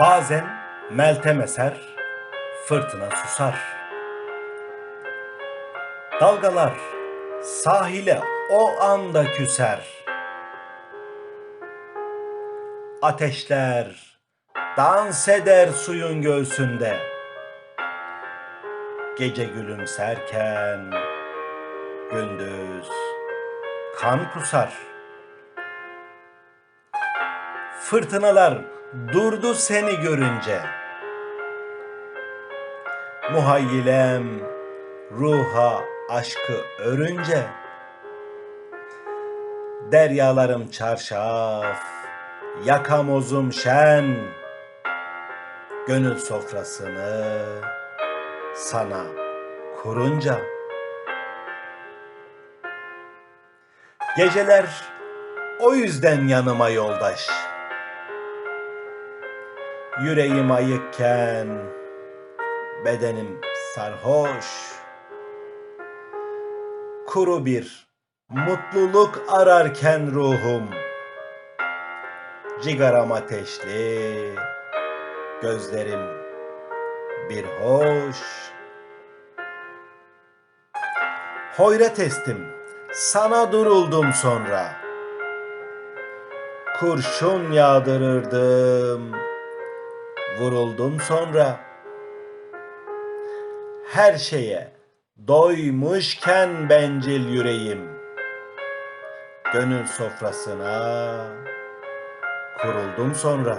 Bazen meltem eser, fırtına susar. Dalgalar sahile o anda küser. Ateşler dans eder suyun göğsünde. Gece gülümserken gündüz kan kusar. Fırtınalar durdu seni görünce. Muhayyilem ruha aşkı örünce. Deryalarım çarşaf, yakamozum şen. Gönül sofrasını sana kurunca. Geceler o yüzden yanıma yoldaş. Yüreğim ayıkken bedenim sarhoş. Kuru bir mutluluk ararken ruhum. Cigaram ateşli, gözlerim bir hoş. Hoyrat estim, sana duruldum sonra. Kurşun yağdırırdım, vuruldum sonra. Her şeye doymuşken bencil yüreğim. Gönül sofrasına kuruldum sonra.